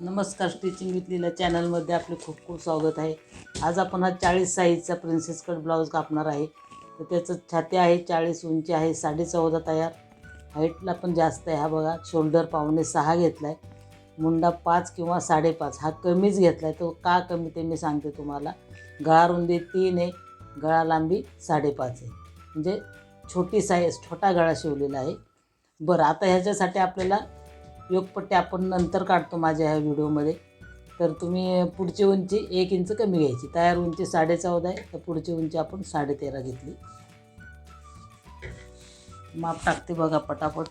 नमस्कार stitching with लीला चॅनलमध्ये आपले खूप खूप स्वागत आहे. आज आपण हा चाळीस साईजचा प्रिन्सेस कट ब्लाऊज कापणार आहे. तर त्याचं छाती आहे चाळीस उंची आहे साडे चौदा तयार. हाईटला पण जास्त आहे हा बघा. शोल्डर पावणे सहा घेतला आहे मुंडा पाच किंवा साडेपाच. हा कमीच घेतला आहे तो का कमी ते मी सांगते तुम्हाला. गळा रुंदी तीन आहे. गळा लांबी साडेपाच आहे. म्हणजे छोटी साईज छोटा गळा शिवलेला आहे. बरं आता ह्याच्यासाठी आपल्याला योगपट्ट्या आपण नंतर काढतो माझ्या ह्या व्हिडिओमध्ये. तर तुम्ही पुढची उंची एक इंच कमी घ्यायची. तयार उंची साडे चौदा आहे तर पुढची उंची आपण साडे तेरा घेतली. माप टाकते बघा पटापट.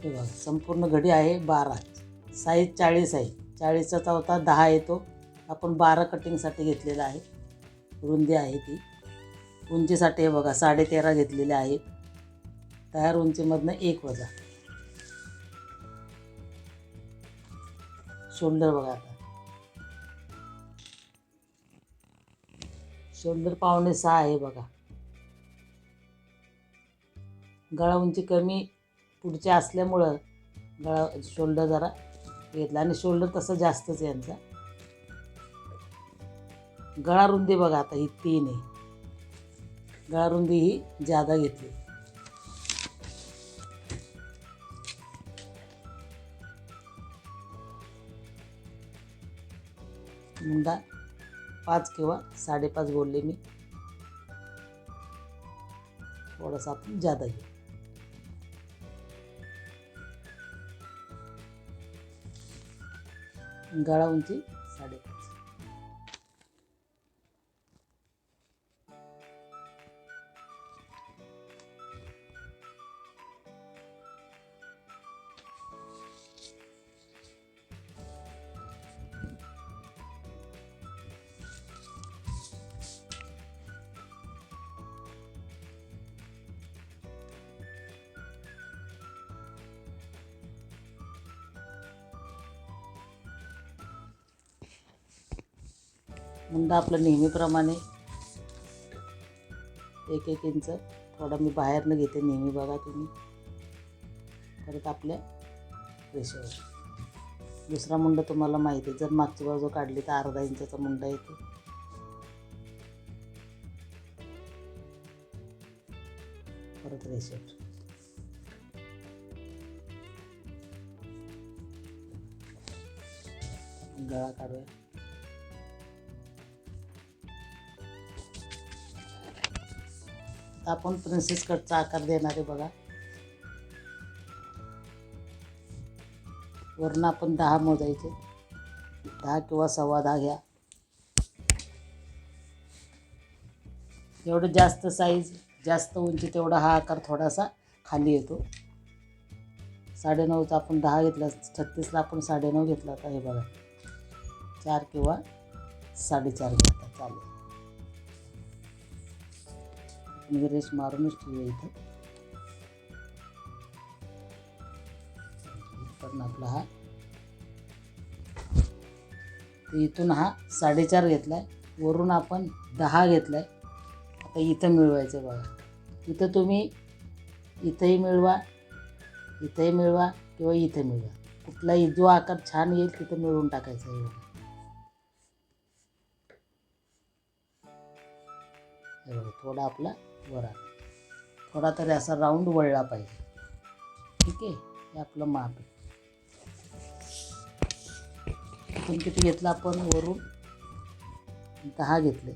हे बघा संपूर्ण घडी आहे बारा. साईज चाळीस आहे. चाळीसचा चौथा दहा येतो. आपण बारा कटिंगसाठी घेतलेला आहे. रुंदी आहे ती. उंचीसाठी हे बघा साडे तेरा घेतलेले आहेत तयार उंचीमधनं एक वजा. शोल्डर बघा आता. शोल्डर पावणे सहा आहे बघा. गळा उंची कमी पुढच्या असल्यामुळं गळा शोल्डर जरा घेतला. आणि शोल्डर तसं जास्तच यांचा. गळा रुंदी बघा आता ही तीन आहे. गळा रुंदी ही जादा घेतली. मुंडा पाच किंवा साडेपाच बोलले मी. थोडासा आपण जादा घेऊ. गळा उंची साडेपाच. मुंडा आपलं नेहमीप्रमाणे. एक एक इंच. थोडा मी बाहेरनं घेते नेहमी बघा तुम्ही. परत आपल्या रेषेवर. दुसरा मुंडा तुम्हाला माहिती आहे. जर मागची बाजू काढली तर अर्धा इंचाचा मुंडा येतो. परत रेषेवर. गळा काढूया. आपण प्रिन्सेस कटचा आकार देणार आहे बघा. वरनं आपण दहा मोजायचे. दहा किंवा सव्वा दहा घ्या. जेवढं जास्त साईज जास्त उंची तेवढा हा आकार थोडासा खाली येतो. साडेनऊचा आपण दहा घेतला छत्तीसला आपण साडेनऊ घेतला होता हे बघा. चार किंवा साडेचार घेतला चालेल. आपण रेस मारूनच ठेवूया इथं. पण आपला हा. इथून हा साडेचार घेतलाय. वरून आपण दहा घेतलाय. आता इथं मिळवायचं बघा. इथं तुम्ही इथंही मिळवा इथंही मिळवा किंवा इथं मिळवा. कुठलाही जो आकार छान येईल तिथं मिळवून टाकायचा आहे बघा थोडा आपला वर आला थोडा तरी असा राऊंड वळला पाहिजे. ठीक आहे? हे आपलं माप आहे. इथून किती घेतला आपण? वरून दहा घेतले.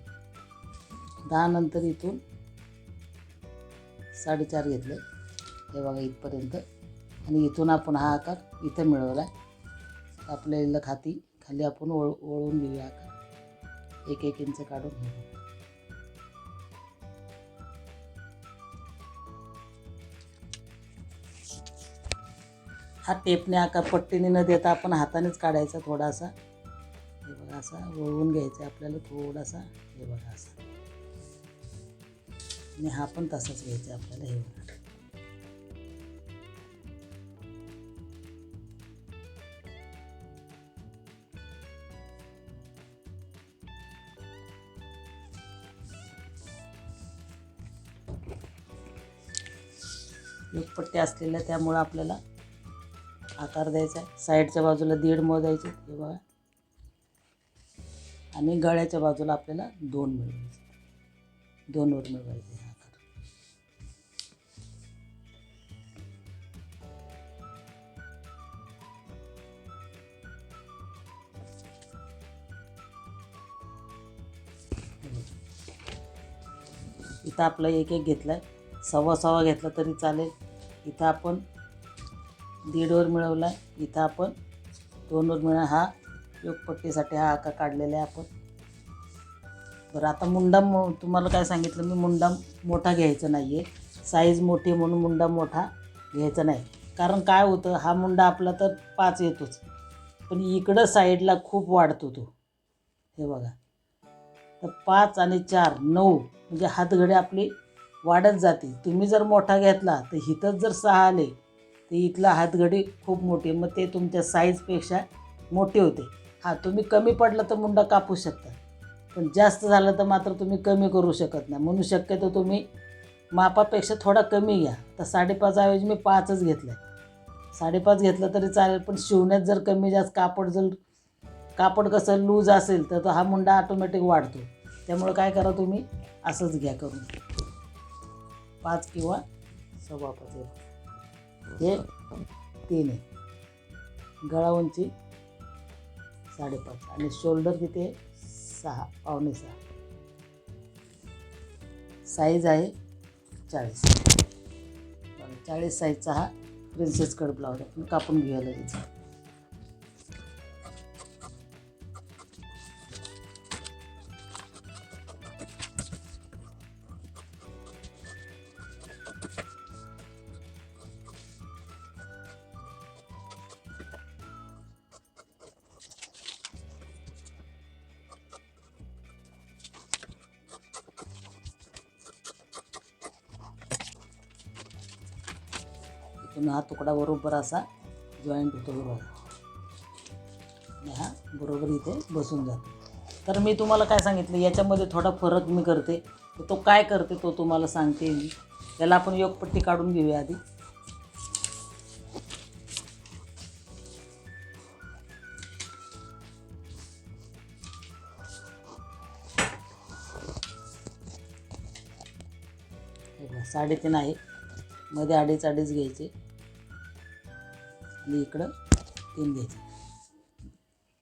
दहा नंतर इथून साडेचार घेतले. हे बघा इथपर्यंत. आणि इथून आपण हा आकार इथं मिळवला. आपल्याला खाती खाली आपण ओळ ओळून घेऊया आकार. एक एक इंच काढून घेऊ हा टेपने आकार पट्टीने न देता आपण हातानेच काढायचा थोडासा. हे बघा असा वळवून घ्यायचा आपल्याला थोडासा. हे बघा असा. आणि हा पण तसाच घ्यायचा आपल्याला हे बघा. पट्टी असलेल्या त्यामुळं आपल्याला आकार द्यायचा आहे. साईडच्या बाजूला दीड मोजायचे हे बघा. आणि गळ्याच्या बाजूला आपल्याला दोन मिळवायचे दोनवर मिळवायचे आकार इथं आपलं एक एक घेतलं आहे सव्वा सव्वा घेतला तरी चालेल. इथं आपण दीडवर मिळवला. इथं आपण दोनवर मिळा हा योगपट्टीसाठी हा आकार काढलेला आहे आपण. बरं आता मुंडा मो तुम्हाला काय सांगितलं? मी मुंडा मोठा घ्यायचा नाही आहे साईज मोठी म्हणून मुंडा मोठा घ्यायचा नाही. कारण काय होतं? हा मुंडा आपला तर पाच येतोच. पण इकडं साईडला खूप वाढतो तो. हे बघा. तर पाच आणि चार नऊ म्हणजे हातघडे आपली वाढत जाते तुम्ही जर मोठा घेतला तर इथंच जर सहा आले तर इथला हातघडी खूप मोठी मग ते तुमच्या साईजपेक्षा मोठे होते. हां तुम्ही कमी पडलं तर मुंडा कापू शकता. पण जास्त झालं तर मात्र तुम्ही कमी करू शकत नाही. म्हणून शक्यतो तुम्ही मापापेक्षा थोडा कमी घ्या. तर साडेपाच ऐवजी मी पाचच घेतलं आहे साडेपाच घेतलं तरी चालेल पण शिवण्यात जर कमी जास्त कापड जर कापड कसं लूज असेल तर तो हा मुंडा ऑटोमॅटिक वाढतो. त्यामुळं काय करा तुम्ही असंच घ्या करून. पाच किंवा सव्वा पाच. हे. तीन आहे. गळा उंची साडेपाच आणि शोल्डर किती आहे सहा पावणे सहा. साईज आहे चाळीस. चाळीस साईजचा हा प्रिन्सेस कट ब्लाऊज आपण कापून घ्यायला लगेच. तुम्ही हा तुकडा बरोबर असा जॉईंट होतो बरोबर आणि हा बरोबर इथे बसून जातो तर मी तुम्हाला काय सांगितलं? याच्यामध्ये थोडा फरक मी करते. तर तो काय करते तो तुम्हाला सांगते मी. त्याला आपण योगपट्टी काढून घेऊया आधी. साडेतीन आहे. मध्ये अडीच अडीच घ्यायचे. आपली इकडं तीन घ्यायची.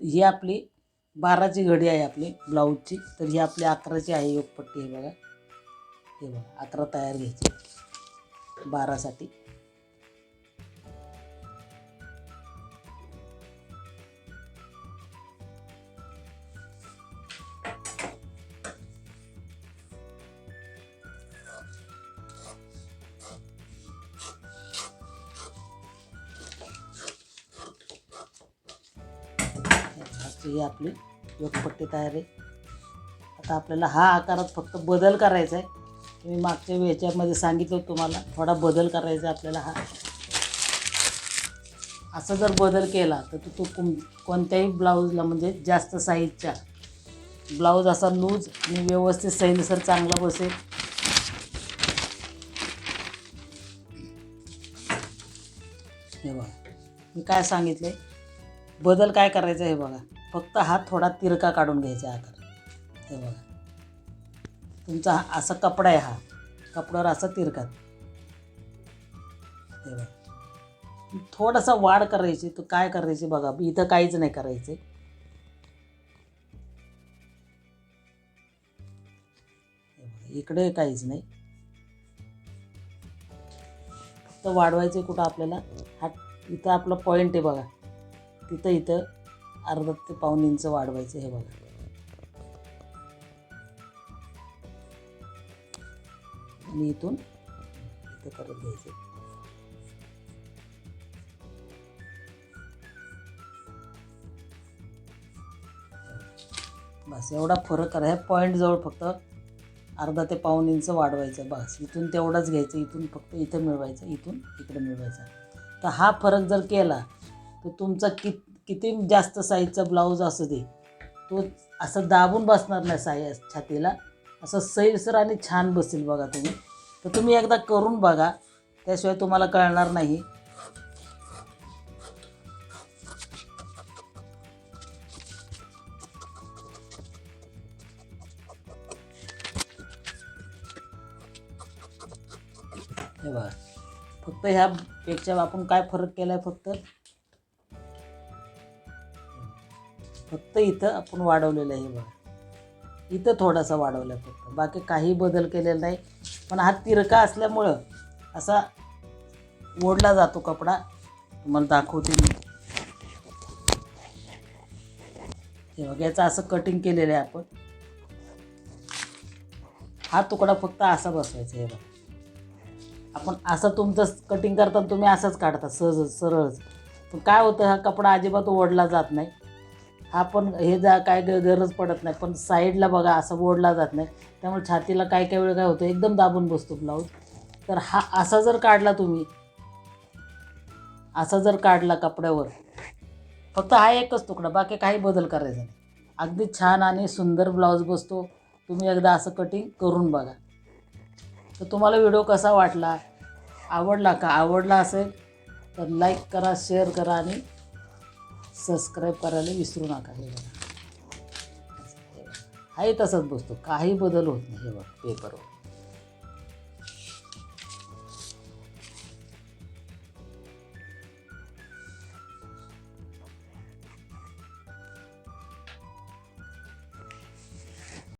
ही आपली बाराची घडी आहे आपली ब्लाऊजची. तर ही आपली अकराची आहे योगपट्टी हे बघा. हे बघा अकरा तयार घ्यायची. बारासाठी. आपली. योगपट्टी तयार आहे. आता आपल्याला हा आकारात फक्त बदल करायचा आहे. मी मागच्या वेच्यामध्ये सांगितलं तुम्हाला थोडा बदल करायचा आहे आपल्याला हा. असा जर बदल केला तर तो तो कोण कोणत्याही ब्लाऊजला म्हणजे जास्त साईजच्या ब्लाऊज असा लूज आणि व्यवस्थित सैलसर चांगला बसेल. हे बघा. मी काय सांगितले बदल काय करायचा हे बघा. फक्त हा थोडा तिरका काढून घ्यायचा आकार हे बघा. तुमचा हा असा कपडा आहे हा. कपड्यावर असा तिरका हे बघा. थोडासा वाढ करायची तर काय करायची बघा. इथं काहीच नाही करायचे. इकडे काहीच नाही. फक्त वाढवायचे कुठं आपल्याला? हा इथं आपलं पॉईंट आहे बघा. तिथं इथं. अर्धा ते पाऊण इंच वाढवायचं हे बघा. आणि इथून इथं करत घ्यायचं. बस एवढा फरक करा. ह्या पॉईंटजवळ फक्त अर्धा ते पाऊण इंच वाढवायचं. बस इथून तेवढाच घ्यायचं. इथून फक्त इथं मिळवायचं इथून इकडे मिळवायचा. तर हा फरक जर केला तर तुमचा कित किती जास्त साईजचा ब्लाऊज असू दे तो असं दाबून बसणार नाही साई छातीला. असं सैलसर आणि छान बसेल बघा तुम्ही. तर तुम्ही एकदा करून बघा त्याशिवाय तुम्हाला कळणार नाही. हे बघा फक्त ह्या पेक्षा आपण काय फरक केला आहे फक्त? फक्त इथं आपण वाढवलेलं आहे हे बघा. इथं थोडासा वाढवला फक्त. बाकी काही बदल केलेला नाही. पण हा तिरका असल्यामुळं असा ओढला जातो कपडा. तुम्हाला दाखवते मी. हे बघा याचं असं कटिंग केलेलं आहे आपण. हा तुकडा फक्त असा बसवायचा हे बघा. आपण असं तुमचं कटिंग करताना तुम्ही असंच काढता सहज सरळच. पण काय होतं हा कपडा अजिबात ओढला जात नाही. हा पण हे जा काय ग- गरज पडत नाही. पण साईडला बघा असं ओढला जात नाही. त्यामुळे छातीला काय काय वेळ काय होतं? एकदम दाबून बसतो ब्लाऊज तर हा असा जर काढला तुम्ही असा जर काढला कपड्यावर फक्त हा एकच तुकडा बाकी काही बदल करायचा नाही. अगदी छान आणि सुंदर ब्लाऊज बसतो. तुम्ही एकदा असं कटिंग करून बघा. तर तुम्हाला व्हिडिओ कसा वाटला? आवडला का? आवडला असेल तर लाईक करा शेअर करा आणि सबस्क्राईब करायला विसरू नका हे बघा. हे हाही तसंच बसतो. काही बदल होत नाही हे बघ पेपरवर